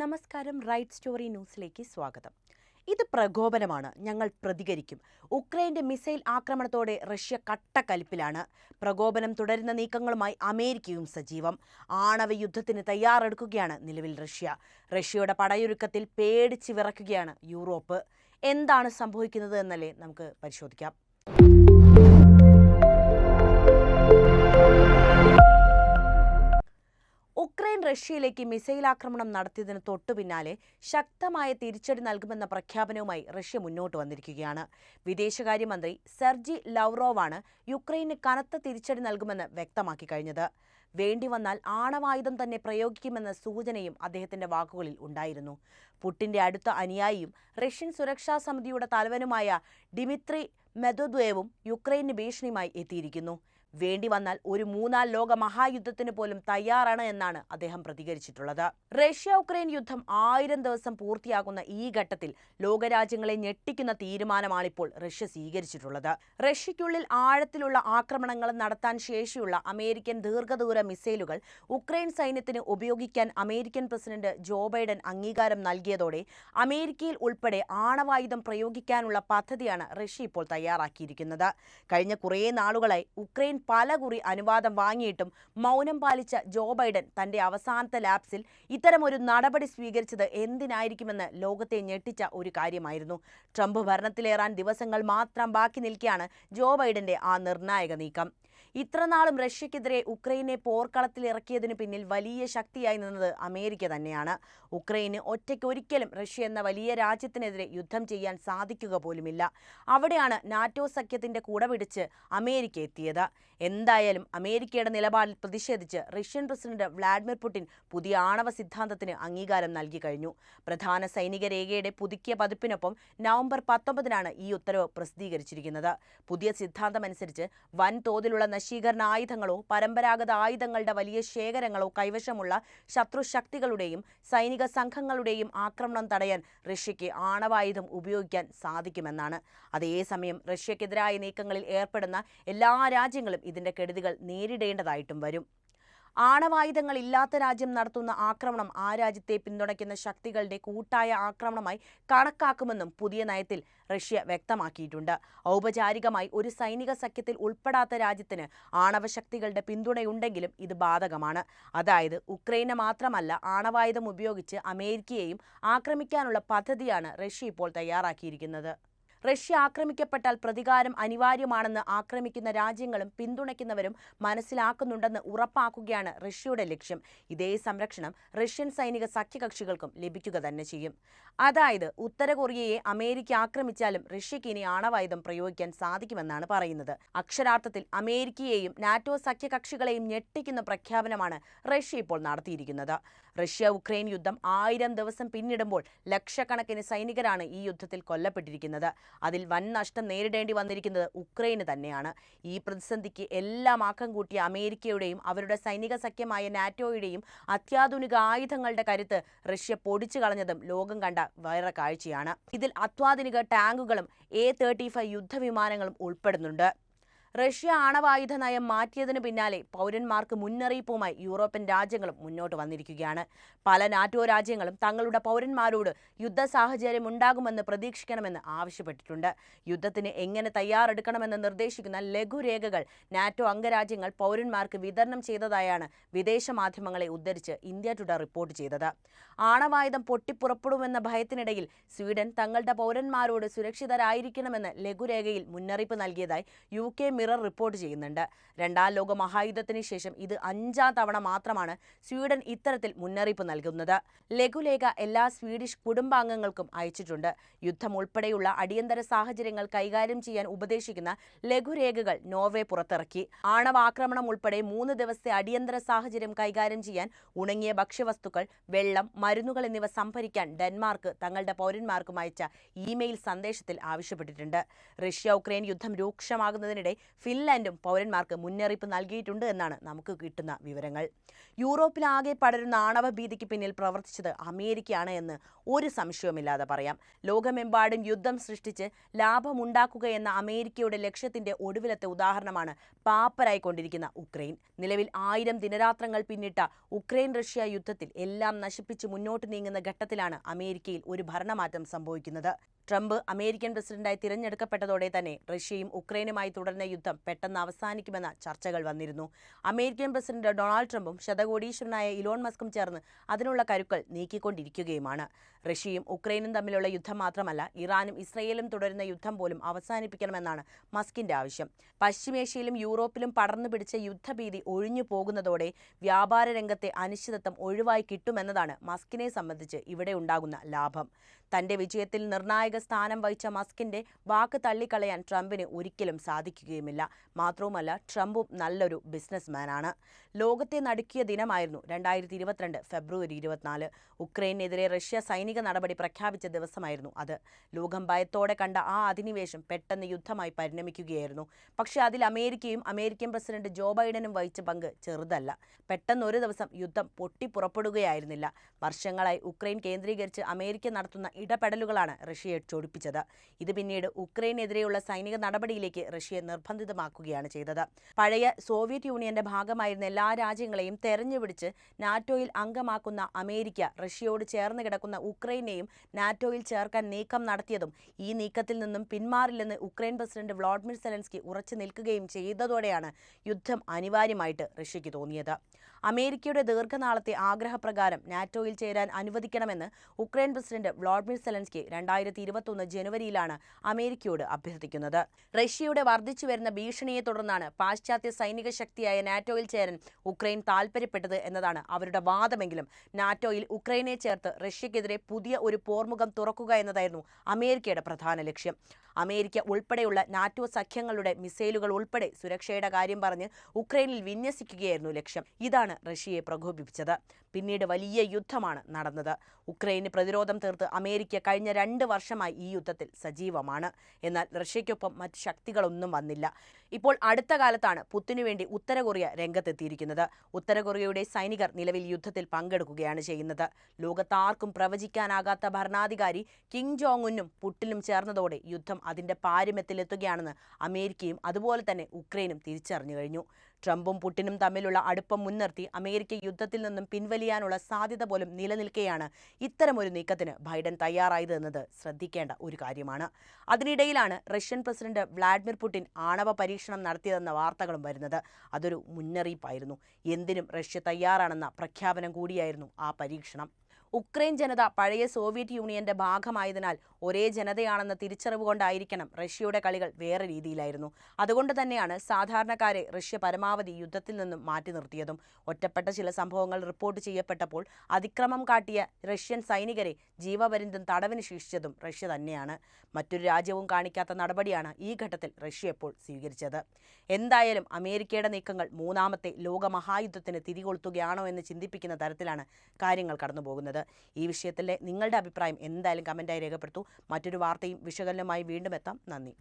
നമസ്കാരം right story ന്യൂസിലേക്ക് സ്വാഗതം. ഇത് പ്രകോപനമാണ്. ഞങ്ങൾ പ്രതികരിക്കും. ഉക്രൈന്റെ മിസൈൽ ആക്രമണത്തോടെ റഷ്യ കട്ടക്കലിപ്പിലാണ്. പ്രകോപനം തുടരുന്ന നീക്കങ്ങളുമായി അമേരിക്കയും സജീവം. ആണവ യുദ്ധത്തിന് തയ്യാറെടുക്കുകയാണ് നിലവിൽ റഷ്യ. റഷ്യയുടെ പടയൊരുക്കത്തിൽ പേടിച്ച് വിറയ്ക്കുകയാണ് യൂറോപ്പ്. എന്താണ് സംഭവിക്കുന്നത് എന്നല്ലേ നമുക്ക് പരിശോധിക്കാം. ഉക്രൈൻ റഷ്യയിലേക്ക് മിസൈൽ ആക്രമണം നടത്തിയതിന് തൊട്ടു പിന്നാലെ ശക്തമായ തിരിച്ചടി നൽകുമെന്ന പ്രഖ്യാപനവുമായി റഷ്യ മുന്നോട്ട് വന്നിരിക്കുകയാണ്. വിദേശകാര്യമന്ത്രി സെർജി ലവ്റോവാണ് യുക്രൈന് കനത്ത തിരിച്ചടി നൽകുമെന്ന് വ്യക്തമാക്കി കഴിഞ്ഞത്. വേണ്ടി വന്നാൽ ആണവായുധം തന്നെ പ്രയോഗിക്കുമെന്ന സൂചനയും അദ്ദേഹത്തിന്റെ വാക്കുകളിൽ ഉണ്ടായിരുന്നു. പുട്ടിന്റെ അടുത്ത അനുയായിയും റഷ്യൻ സുരക്ഷാ സമിതിയുടെ തലവനുമായ ഡിമിത്രി മെദോദ്വേവും യുക്രൈന് ഭീഷണിയുമായി എത്തിയിരിക്കുന്നു. വേണ്ടി വന്നാൽ ഒരു മൂന്നാം ലോക മഹായുദ്ധത്തിന് പോലും തയ്യാറാണ് എന്നാണ് അദ്ദേഹം പ്രതികരിച്ചിട്ടുള്ളത്. റഷ്യ ഉക്രൈൻ യുദ്ധം ആയിരം ദിവസം പൂർത്തിയാകുന്ന ഈ ഘട്ടത്തിൽ ലോകരാജ്യങ്ങളെ ഞെട്ടിക്കുന്ന തീരുമാനമാണിപ്പോൾ റഷ്യ സ്വീകരിച്ചിട്ടുള്ളത്. റഷ്യയ്ക്കുള്ളിൽ ആഴത്തിലുള്ള ആക്രമണങ്ങൾ നടത്താൻ ശേഷിയുള്ള അമേരിക്കൻ ദീർഘദൂര മിസൈലുകൾ ഉക്രൈൻ സൈന്യത്തിന് ഉപയോഗിക്കാൻ അമേരിക്കൻ പ്രസിഡന്റ് ജോ ബൈഡൻ അംഗീകാരം നൽകിയതോടെ അമേരിക്കയിൽ ഉൾപ്പെടെ ആണവായുധം പ്രയോഗിക്കാനുള്ള പദ്ധതിയാണ് റഷ്യ ഇപ്പോൾ തയ്യാറാക്കിയിരിക്കുന്നത്. കഴിഞ്ഞ കുറേ നാളുകളായി ഉക്രൈൻ പലകുറി അനുവാദം വാങ്ങിയിട്ടും മൗനം പാലിച്ച ജോ ബൈഡൻ തന്റെ അവസാനത്തെ ലാപ്സിൽ ഇത്തരമൊരു നടപടി സ്വീകരിച്ചത് എന്തിനായിരിക്കുമെന്ന് ലോകത്തെ ഞെട്ടിച്ച ഒരു കാര്യമായിരുന്നു. ട്രംപ് ഭരണത്തിലേറാൻ ദിവസങ്ങൾ മാത്രം ബാക്കി നിൽക്കെയാണ് ജോ ബൈഡന്റെ ആ നിർണായക നീക്കം. ഇത്രനാളും റഷ്യക്കെതിരെ ഉക്രൈനെ പോർക്കളത്തിൽ ഇറക്കിയതിനു പിന്നിൽ വലിയ ശക്തിയായി നിന്നത് അമേരിക്ക തന്നെയാണ്. ഉക്രൈന് ഒറ്റയ്ക്ക് ഒരിക്കലും റഷ്യ എന്ന വലിയ രാജ്യത്തിനെതിരെ യുദ്ധം ചെയ്യാൻ സാധിക്കുക പോലുമില്ല. അവിടെയാണ് നാറ്റോ സഖ്യത്തിന്റെ കൂടെ പിടിച്ച് അമേരിക്ക എത്തിയത്. എന്തായാലും അമേരിക്കയുടെ നിലപാടിൽ പ്രതിഷേധിച്ച് റഷ്യൻ പ്രസിഡന്റ് വ്ളാഡിമിർ പുടിൻ പുതിയ ആണവ സിദ്ധാന്തത്തിന് അംഗീകാരം നൽകി കഴിഞ്ഞു. പ്രധാന സൈനിക രേഖയുടെ പുതുക്കിയ പതിപ്പിനൊപ്പം നവംബർ പത്തൊമ്പതിനാണ് ഈ ഉത്തരവ് പ്രസിദ്ധീകരിച്ചിരിക്കുന്നത്. പുതിയ സിദ്ധാന്തമനുസരിച്ച് വൻതോതിലുള്ള ആയുധങ്ങളോ പരമ്പരാഗത ആയുധങ്ങളുടെ വലിയ ശേഖരങ്ങളോ കൈവശമുള്ള ശത്രുശക്തികളുടെയും സൈനിക സംഘങ്ങളുടെയും ആക്രമണം തടയാൻ റഷ്യയ്ക്ക് ആണവായുധം ഉപയോഗിക്കാൻ സാധിക്കുമെന്നാണ് അതേസമയം റഷ്യക്കെതിരായ നീക്കങ്ങളിൽ ഏർപ്പെടുന്ന എല്ലാ രാജ്യങ്ങളും ഇതിന്റെ കെടുതികൾ നേരിടേണ്ടതായിട്ടും വരും ആണവായുധങ്ങൾ ഇല്ലാത്ത രാജ്യം നടത്തുന്ന ആക്രമണം ആ രാജ്യത്തെ പിന്തുണയ്ക്കുന്ന ശക്തികളുടെ കൂട്ടായ ആക്രമണമായി കണക്കാക്കുമെന്നും പുതിയ നയത്തിൽ റഷ്യ വ്യക്തമാക്കിയിട്ടുണ്ട്. ഔപചാരികമായി ഒരു സൈനിക സഖ്യത്തിൽ ഉൾപ്പെടാത്ത രാജ്യത്തിന് ആണവശക്തികളുടെ പിന്തുണയുണ്ടെങ്കിലും ഇത് ബാധകമാണ്. അതായത് ഉക്രൈനെ മാത്രമല്ല ആണവായുധം ഉപയോഗിച്ച് അമേരിക്കയെയും ആക്രമിക്കാനുള്ള പദ്ധതിയാണ് റഷ്യ ഇപ്പോൾ തയ്യാറാക്കിയിരിക്കുന്നത്. റഷ്യ ആക്രമിക്കപ്പെട്ടാൽ പ്രതികാരം അനിവാര്യമാണെന്ന് ആക്രമിക്കുന്ന രാജ്യങ്ങളും പിന്തുണയ്ക്കുന്നവരും മനസ്സിലാക്കുന്നുണ്ടെന്ന് ഉറപ്പാക്കുകയാണ് റഷ്യയുടെ ലക്ഷ്യം. ഇതേ സംരക്ഷണം റഷ്യൻ സൈനിക സഖ്യകക്ഷികൾക്കും ലഭിക്കുക തന്നെ ചെയ്യും. അതായത് ഉത്തര കൊറിയയെ അമേരിക്ക ആക്രമിച്ചാലും റഷ്യയ്ക്ക് ഇനി ആണവായുധം പ്രയോഗിക്കാൻ സാധിക്കുമെന്നാണ് പറയുന്നത്. അക്ഷരാർത്ഥത്തിൽ അമേരിക്കയെയും നാറ്റോ സഖ്യകക്ഷികളെയും ഞെട്ടിക്കുന്ന പ്രഖ്യാപനമാണ് റഷ്യ ഇപ്പോൾ നടത്തിയിരിക്കുന്നത്. റഷ്യ ഉക്രൈൻ യുദ്ധം ആയിരം ദിവസം പിന്നിടുമ്പോൾ ലക്ഷക്കണക്കിന് സൈനികരാണ് ഈ യുദ്ധത്തിൽ കൊല്ലപ്പെട്ടിരിക്കുന്നത്. അതിൽ വൻ നഷ്ടം നേരിടേണ്ടി വന്നിരിക്കുന്നത് ഉക്രൈന് തന്നെയാണ്. ഈ പ്രതിസന്ധിക്ക് എല്ലാം ആക്കം കൂട്ടിയ അമേരിക്കയുടെയും അവരുടെ സൈനിക സഖ്യമായ നാറ്റോയുടെയും അത്യാധുനിക ആയുധങ്ങളുടെ കരുത്ത് റഷ്യ പൊടിച്ചു കളഞ്ഞതും ലോകം കണ്ട വേറെ കാഴ്ചയാണ്. ഇതിൽ അത്യാധുനിക ടാങ്കുകളും എ തേർട്ടി ഫൈവ് യുദ്ധവിമാനങ്ങളും ഉൾപ്പെടുന്നുണ്ട്. റഷ്യ ആണവായുധ നയം മാറ്റിയതിനു പിന്നാലെ പൗരന്മാർക്ക് മുന്നറിയിപ്പുമായി യൂറോപ്യൻ രാജ്യങ്ങളും മുന്നോട്ട് വന്നിരിക്കുകയാണ്. പല നാറ്റോ രാജ്യങ്ങളും തങ്ങളുടെ പൗരന്മാരോട് യുദ്ധ സാഹചര്യം ഉണ്ടാകുമെന്ന് പ്രതീക്ഷിക്കണമെന്ന് ആവശ്യപ്പെട്ടിട്ടുണ്ട്. യുദ്ധത്തിന് എങ്ങനെ തയ്യാറെടുക്കണമെന്ന് നിർദ്ദേശിക്കുന്ന ലഘുരേഖകൾ നാറ്റോ അംഗരാജ്യങ്ങൾ പൗരന്മാർക്ക് വിതരണം ചെയ്തതായാണ് വിദേശ മാധ്യമങ്ങളെ ഉദ്ധരിച്ച് ഇന്ത്യ ടുഡേ റിപ്പോർട്ട് ചെയ്തത്. ആണവായുധം പൊട്ടിപ്പുറപ്പെടുമെന്ന ഭയത്തിനിടയിൽ സ്വീഡൻ തങ്ങളുടെ പൗരന്മാരോട് സുരക്ഷിതരായിരിക്കണമെന്ന് ലഘുരേഖയിൽ മുന്നറിയിപ്പ് നൽകിയതായി യു കെ മിറർ റിപ്പോർട്ട് ചെയ്യുന്നുണ്ട്. രണ്ടാം ലോക മഹായുദ്ധത്തിന് ശേഷം ഇത് അഞ്ചാം തവണ മാത്രമാണ് സ്വീഡൻ ഇത്തരത്തിൽ മുന്നറിയിപ്പ് നൽകുന്നത്. ലഘുലേഖ എല്ലാ സ്വീഡിഷ് കുടുംബാംഗങ്ങൾക്കും അയച്ചിട്ടുണ്ട്. യുദ്ധം ഉൾപ്പെടെയുള്ള അടിയന്തര സാഹചര്യങ്ങൾ കൈകാര്യം ചെയ്യാൻ ഉപദേശിക്കുന്ന ലഘുരേഖകൾ നോർവേ പുറത്തിറക്കി. ആണവാക്രമണം ഉൾപ്പെടെ മൂന്ന് ദിവസത്തെ അടിയന്തര സാഹചര്യം കൈകാര്യം ചെയ്യാൻ ഉണങ്ങിയ ഭക്ഷ്യവസ്തുക്കൾ വെള്ളം മരുന്നുകൾ എന്നിവ സംഭരിക്കാൻ ഡെൻമാർക്ക് തങ്ങളുടെ പൗരന്മാർക്കും അയച്ച ഇമെയിൽ സന്ദേശത്തിൽ ആവശ്യപ്പെട്ടിട്ടുണ്ട്. റഷ്യ ഉക്രൈൻ യുദ്ധം രൂക്ഷമാകുന്നതിനിടെ ഫിൻലാൻഡും പൗരന്മാർക്ക് മുന്നറിയിപ്പ് നൽകിയിട്ടുണ്ട് എന്നാണ് നമുക്ക് കിട്ടുന്ന വിവരങ്ങൾ. യൂറോപ്പിലാകെ പടരുന്ന ആണവ ഭീതിക്ക് പിന്നിൽ പ്രവർത്തിച്ചത് അമേരിക്കയാണ് എന്ന് ഒരു സംശയവുമില്ലാതെ പറയാം. ലോകമെമ്പാടും യുദ്ധം സൃഷ്ടിച്ച് ലാഭമുണ്ടാക്കുക എന്ന അമേരിക്കയുടെ ലക്ഷ്യത്തിന്റെ ഒടുവിലത്തെ ഉദാഹരണമാണ് പാപ്പരായിക്കൊണ്ടിരിക്കുന്ന ഉക്രൈൻ. നിലവിൽ ആയിരം ദിനരാത്രങ്ങൾ പിന്നിട്ട ഉക്രൈൻ റഷ്യ യുദ്ധത്തിൽ എല്ലാം നശിപ്പിച്ച് മുന്നോട്ട് നീങ്ങുന്ന ഘട്ടത്തിലാണ് അമേരിക്കയിൽ ഒരു ഭരണമാറ്റം സംഭവിക്കുന്നത്. ട്രംപ് അമേരിക്കൻ പ്രസിഡന്റായി തിരഞ്ഞെടുക്കപ്പെട്ടതോടെ തന്നെ റഷ്യയും ഉക്രൈനുമായി തുടർന്ന യുദ്ധം പെട്ടെന്ന് അവസാനിക്കുമെന്ന ചർച്ചകൾ വന്നിരുന്നു. അമേരിക്കൻ പ്രസിഡന്റ് ഡൊണാൾഡ് ട്രംപും ശതകോടീശ്വരനായ ഇലോൺ മസ്കും ചേർന്ന് അതിനുള്ള കരുക്കൾ നീക്കിക്കൊണ്ടിരിക്കുകയുമാണ്. റഷ്യയും ഉക്രൈനും തമ്മിലുള്ള യുദ്ധം മാത്രമല്ല ഇറാനും ഇസ്രയേലും തുടരുന്ന യുദ്ധം പോലും അവസാനിപ്പിക്കണമെന്നാണ് മസ്കിന്റെ ആവശ്യം. പശ്ചിമേഷ്യയിലും യൂറോപ്പിലും പടർന്നു പിടിച്ച യുദ്ധഭീതി ഒഴിഞ്ഞു പോകുന്നതോടെ വ്യാപാര രംഗത്തെ അനിശ്ചിതത്വം ഒഴിവായി കിട്ടുമെന്നതാണ് മസ്കിനെ സംബന്ധിച്ച് ഇവിടെ ഉണ്ടാകുന്ന ലാഭം. തന്റെ വിജയത്തിൽ നിർണായക സ്ഥാനം വഹിച്ച മസ്കിന്റെ വാക്ക് തള്ളിക്കളയാൻ ട്രംപിന് ഒരിക്കലും സാധിക്കുകയുമില്ല. മാത്രവുമല്ല ട്രംപും നല്ലൊരു ബിസിനസ്മാനാണ്. ലോകത്തെ നടുക്കിയ ദിനമായിരുന്നു രണ്ടായിരത്തി ഇരുപത്തിരണ്ട് ഫെബ്രുവരി ഇരുപത്തിനാല്. ഉക്രൈനെതിരെ റഷ്യ സൈനിക നടപടി പ്രഖ്യാപിച്ച ദിവസമായിരുന്നു അത്. ലോകം ഭയത്തോടെ കണ്ട ആ അധിനിവേശം പെട്ടെന്ന് യുദ്ധമായി പരിണമിക്കുകയായിരുന്നു. പക്ഷേ അതിൽ അമേരിക്കയും അമേരിക്കൻ പ്രസിഡന്റ് ജോ ബൈഡനും വഹിച്ച പങ്ക് ചെറുതല്ല. പെട്ടെന്ന് ഒരു ദിവസം യുദ്ധം പൊട്ടിപ്പുറപ്പെടുകയായിരുന്നില്ല. വർഷങ്ങളായി ഉക്രൈൻ കേന്ദ്രീകരിച്ച് അമേരിക്ക നടത്തുന്ന ഇടപെടലുകളാണ് റഷ്യയെ ചൊടിപ്പിച്ചത് ഇത് പിന്നീട് ഉക്രൈനെതിരെയുള്ള സൈനിക നടപടിയിലേക്ക് റഷ്യയെ നിർബന്ധിതമാക്കുകയാണ് ചെയ്തത്. പഴയ സോവിയറ്റ് യൂണിയന്റെ ഭാഗമായിരുന്ന എല്ലാ രാജ്യങ്ങളെയും തെരഞ്ഞുപിടിച്ച് നാറ്റോയിൽ അംഗമാക്കുന്ന അമേരിക്ക റഷ്യയോട് ചേർന്ന് കിടക്കുന്ന ഉക്രൈനെയും നാറ്റോയിൽ ചേർക്കാൻ നീക്കം നടത്തിയതും ഈ നീക്കത്തിൽ നിന്നും പിന്മാറില്ലെന്ന് ഉക്രൈൻ പ്രസിഡന്റ് വ്ളാഡിമിർ സെലൻസ്കി ഉറച്ചു നിൽക്കുകയും ചെയ്തതോടെയാണ് യുദ്ധം അനിവാര്യമായിട്ട് റഷ്യയ്ക്ക് തോന്നിയത്. അമേരിക്കയുടെ ദീർഘനാളത്തെ ആഗ്രഹപ്രകാരം നാറ്റോയിൽ ചേരാൻ അനുവദിക്കണമെന്ന് ഉക്രൈൻ പ്രസിഡന്റ് വ്ളാഡിമിർ സെലൻസ്കി രണ്ടായിരത്തി ഇരുപത്തൊന്ന് ജനുവരിയിലാണ് അമേരിക്കയോട് അഭ്യർത്ഥിക്കുന്നത്. റഷ്യയുടെ വർദ്ധിച്ചു വരുന്ന ഭീഷണിയെ തുടർന്നാണ് പാശ്ചാത്യ സൈനിക ശക്തിയായ നാറ്റോയിൽ ചേരാൻ ഉക്രൈൻ താൽപ്പര്യപ്പെട്ടത് എന്നതാണ് അവരുടെ വാദമെങ്കിലും. നാറ്റോയിൽ ഉക്രൈനെ ചേർത്ത് റഷ്യക്കെതിരെ പുതിയ ഒരു പോർമുഖം തുറക്കുക എന്നതായിരുന്നു അമേരിക്കയുടെ പ്രധാന ലക്ഷ്യം. അമേരിക്ക ഉൾപ്പെടെയുള്ള നാറ്റോ സഖ്യങ്ങളുടെ മിസൈലുകൾ ഉൾപ്പെടെ സുരക്ഷയുടെ കാര്യം പറഞ്ഞ് ഉക്രൈനിൽ വിന്യസിക്കുകയായിരുന്നു ലക്ഷ്യം. ഇതാണ് റഷ്യയെ പ്രകോപിപ്പിച്ചത്. പിന്നീട് വലിയ യുദ്ധമാണ് നടന്നത്. ഉക്രൈന് പ്രതിരോധം തീർത്ത് അമേരിക്ക കഴിഞ്ഞ രണ്ട് വർഷമായി ഈ യുദ്ധത്തിൽ സജീവമാണ്. എന്നാൽ റഷ്യയ്ക്കൊപ്പം മറ്റ് ശക്തികളൊന്നും വന്നില്ല. ഇപ്പോൾ അടുത്ത കാലത്താണ് പുത്തിനു വേണ്ടി ഉത്തര കൊറിയ രംഗത്തെത്തിയിരിക്കുന്നത്. ഉത്തര കൊറിയയുടെ സൈനികർ നിലവിൽ യുദ്ധത്തിൽ പങ്കെടുക്കുകയാണ് ചെയ്യുന്നത്. ലോകത്താർക്കും പ്രവചിക്കാനാകാത്ത ഭരണാധികാരി കിം ജോങ് ഉന്നും പുട്ടിനും ചേർന്നതോടെ യുദ്ധം അതിന്റെ പാരമ്യത്തിലെത്തുകയാണെന്ന് അമേരിക്കയും അതുപോലെ തന്നെ ഉക്രൈനും തിരിച്ചറിഞ്ഞു കഴിഞ്ഞു. ട്രംപും പുടിനും തമ്മിലുള്ള അടുപ്പം മുൻനിർത്തി അമേരിക്ക യുദ്ധത്തിൽ നിന്നും പിൻവലിയാനുള്ള സാധ്യത പോലും നിലനിൽക്കെയാണ് ഇത്തരമൊരു നീക്കത്തിന് ബൈഡൻ തയ്യാറായത് എന്നത് ശ്രദ്ധിക്കേണ്ട ഒരു കാര്യമാണ്. അതിനിടയിലാണ് റഷ്യൻ പ്രസിഡന്റ് വ്ളാഡിമിർ പുടിൻ ആണവ പരീക്ഷണം നടത്തിയതെന്ന വാർത്തകളും വരുന്നത്. അതൊരു മുന്നറിയിപ്പായിരുന്നു. എന്തിനും റഷ്യ തയ്യാറാണെന്ന പ്രഖ്യാപനം കൂടിയായിരുന്നു ആ പരീക്ഷണം. ഉക്രൈൻ ജനത പഴയ സോവിയറ്റ് യൂണിയന്റെ ഭാഗമായതിനാൽ ഒരേ ജനതയാണെന്ന തിരിച്ചറിവ് കൊണ്ടായിരിക്കണം റഷ്യയുടെ കളികൾ വേറെ രീതിയിലായിരുന്നു. അതുകൊണ്ട് തന്നെയാണ് സാധാരണക്കാരെ റഷ്യ പരമാവധി യുദ്ധത്തിൽ നിന്നും മാറ്റി നിർത്തിയതും. ഒറ്റപ്പെട്ട ചില സംഭവങ്ങൾ റിപ്പോർട്ട് ചെയ്യപ്പെട്ടപ്പോൾ അതിക്രമം കാട്ടിയ റഷ്യൻ സൈനികരെ ജീവപര്യന്തം തടവിന് ശിക്ഷിച്ചതും റഷ്യ തന്നെയാണ്. മറ്റൊരു രാജ്യവും കാണിക്കാത്ത നടപടിയാണ് ഈ ഘട്ടത്തിൽ റഷ്യ ഇപ്പോൾ സ്വീകരിച്ചത്. എന്തായാലും അമേരിക്കയുടെ നീക്കങ്ങൾ മൂന്നാമത്തെ ലോകമഹായുദ്ധത്തിന് തിരികൊളുത്തുകയാണോ എന്ന് ചിന്തിപ്പിക്കുന്ന തരത്തിലാണ് കാര്യങ്ങൾ കടന്നുപോകുന്നത്. ഈ വിഷയത്തിലെ നിങ്ങളുടെ അഭിപ്രായം എന്തായാലും കമന്റായി രേഖപ്പെടുത്തൂ. മറ്റൊരു വാർത്തയും വിശകലനമായി വീണ്ടും എത്താം. നന്ദി.